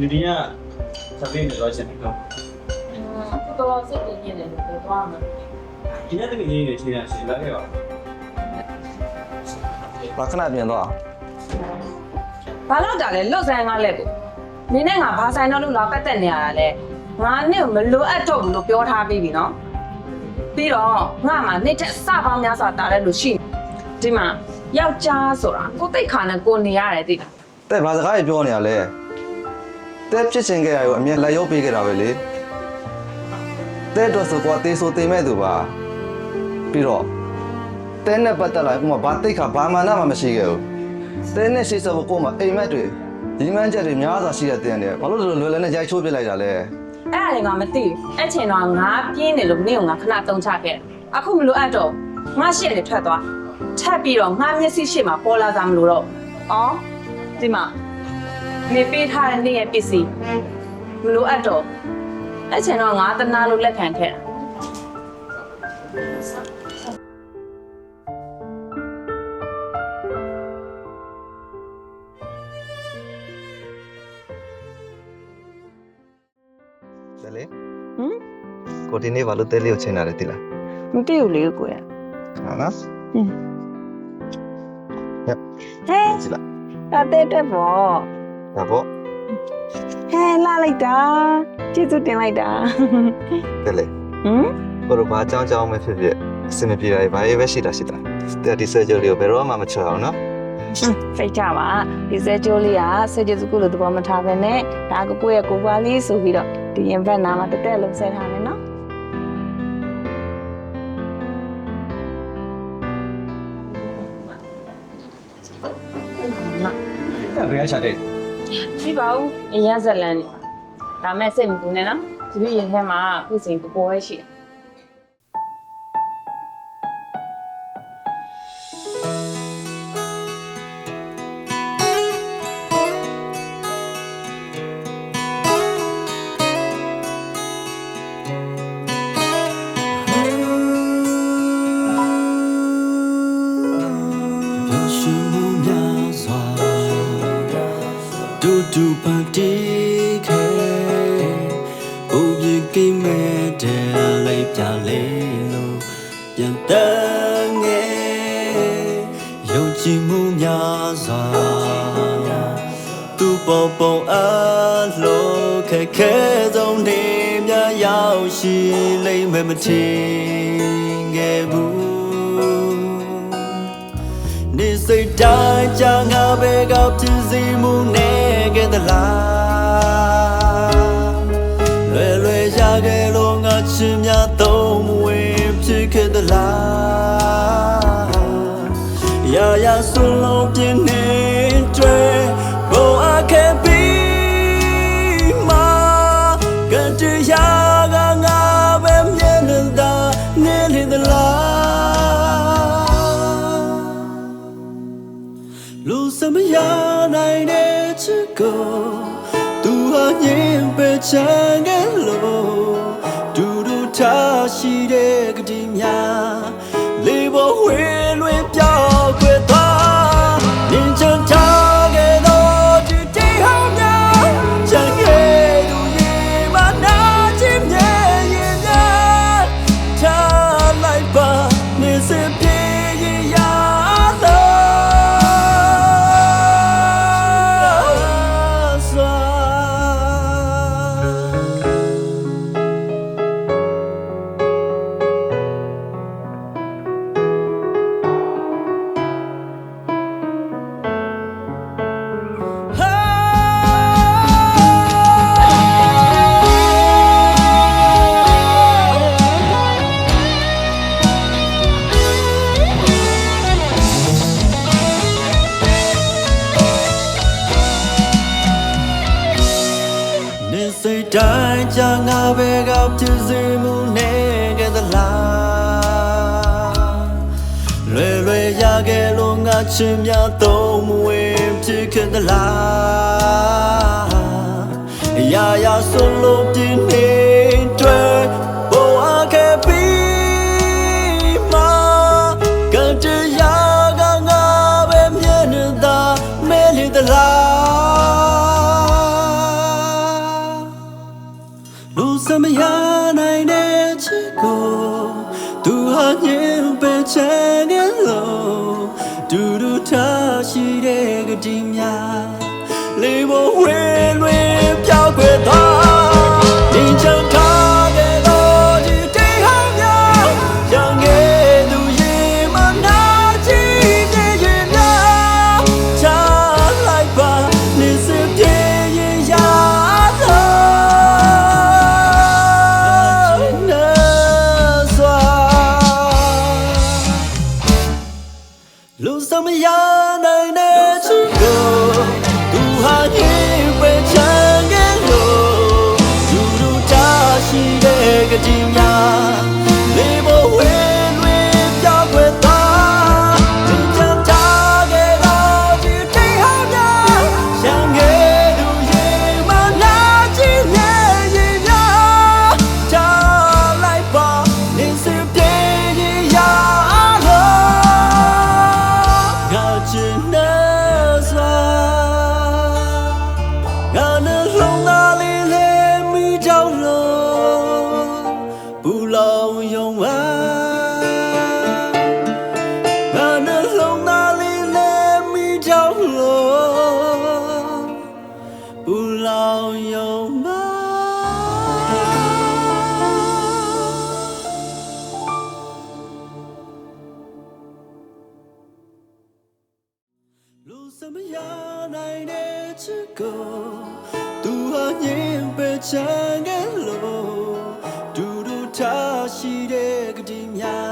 ဒီဒီကသဘေးနဲ့တော့ချက်ပြီးတော့တော်တော်စိတ်ပြင်းနေတယ်လို့ပြောသွားမှာဒီနေ့တကယ်ကြီးနေချင်းရရှင်လာခဲ့ပါဘာခဏပြင်တော့ဘာလို့တာလဲလွတ်ဆန်းကားလက်ကိုနင်းနဲ့ငါဘာဆိုင်တော့လို့လာပတ်သက်နေရတာလဲငါနဲ့မလိုအပ်တော့ဘူးလို့ပြောထားပြီးပြီနော်ပြီးတော့ငါမှနေ့တက်စပေါင်းများစွာတားတယ်လို့ရှိနေဒီမှာယောက်ျားဆိုတာကိုယ်တိတ်ခါနဲ့ကိုယ်နေရတယ်သိလားတဲ့ဘာစကားကြီးပြောနေရလဲ တဲ့ဖြစ်ချင်ခဲ့ရရောအမြဲလက်ရုပ်ပေးခဲ့တာပဲလေတဲ့တော့ဆိုကွာတေးဆိုတေးမဲ့သူပါပြီးတော့တဲ့နဲ့ပတ်သက်လာကိုမဘာတိတ်ခါဘာမှနာမှမရှိခဲ့ဘူးတဲ့နဲ့ရှိစဘကိုမအိမ်မက်တွေဒီမှန်းချက်တွေများစွာရှိတဲ့တဲ့နဲ့ဘာလို့လဲလွယ်လွယ်နဲ့ရိုက်ချိုးပြလိုက်တာလဲအဲ့ဒါလည်းငါမသိဘူးအဲ့ချိန်တော့ငါပြင်းနေလို့နင့်ကငါခဏတုံချခဲ့တယ်အခုမလိုအပ်တော့ငါရှေ့နေထွက်သွားထပ်ပြီးတော့ငါမျက်စိရှေ့မှာပေါ်လာစားမလို့တော့အော်ဒီမှာ နေပေးထားတဲ့နေ့ရဲ့ပစ္စည်းမလိုအပ်တော့အဲ့ချိန်တော့ငါတနာလို့လက်ခံခဲ့တာတယ်လေဟမ်ကိုဒီနေ့ဘာလို့တဲလေးကိုချိန်လာတယ်တိလားမသိဘူးလေကိုရဟာနော်ဟဲ့ကြည့်လားတာတဲ့တက်ပေါ့ ဒါပေါ့ဟဲလာလိုက်တာကျေးဇူးတင်လိုက်တာတယ်လေဟမ်ကိုတို့ဘာအကြောင်းအကြောင်းပဲဖြစ်ဖြစ်အစင်မပြေတာတွေဘာရေးပဲရှိတာရှိတာတဲ့ဒီဆယ်ဂျူလေးကိုဘယ်တော့မှမချောအောင်နော်စိတ်ကြပါဒီစဲကျိုးလေးကဆွေကျေစုကုလို့သဘောမထားဘဲနဲ့ဒါကကိုယ့်ရဲ့ကိုယ်ပွားလေးဆိုပြီးတော့ဒီရင်ဘက်နာမှာတက်တက်လုံးဆဲထားမယ်နော်အဲ့ဘယ်ကချတဲ့ ပြီပါဦးအရင်ဇလန်နေဒါမဲ့စိတ်မပူနဲ့နော်ဒီပြရင်ထဲမှာခုစဉ်ကိုကိုပဲရှိတယ် ဒူဒူပန်တီခဲဥပ္ပကိမဲ့တဲ့လိုက်ပြလေလို့ပြန်တန်းငယ်ယုံကြည်မှုများစွာသူပေါ်ပေါ်အလို့ခက်ခဲဆုံးနေများရောက်ရှိလိမ့်မယ်မထင်ခဲ့ဘူးနေစိတ်တိုင်းကြာငါပဲကဖြစ်စီမှုနဲ့ ရာရာဆွလုံးပြင်းနေတွေ့ဘောအခဲ့ပြီးမှာကတရားကငါပဲမြင်နေတာနေလေသလားလူစမရနိုင်တဲ့ချစ်ကိုသူဟာညင်ပဲချမ်းကလို့ဒူဒူထားရှိတဲ့ကတိများ တ်တိုင်းကြာငါပဲကဖြစ်စေမှုနဲ့ကဲသလားလွယ်လွယ်ရခဲ့လို့ငါချင်များသုံးမဝင်ဖြစ်ခဲ့သလားအရာရာဆိုလို့ပြင်းနေတွေ့ဘောအခဲ့ပြီးမှာကတရားကငါပဲမြင်နေတာမဲလေသလား ဒူဒူထားရှိတဲ့ကတိများလေးဘဝ လူစမရနိုင်တဲ့ချစ်ကိုသူဟာကြီး 么样来的只够，独我念被唱给落，独独他是的个地面。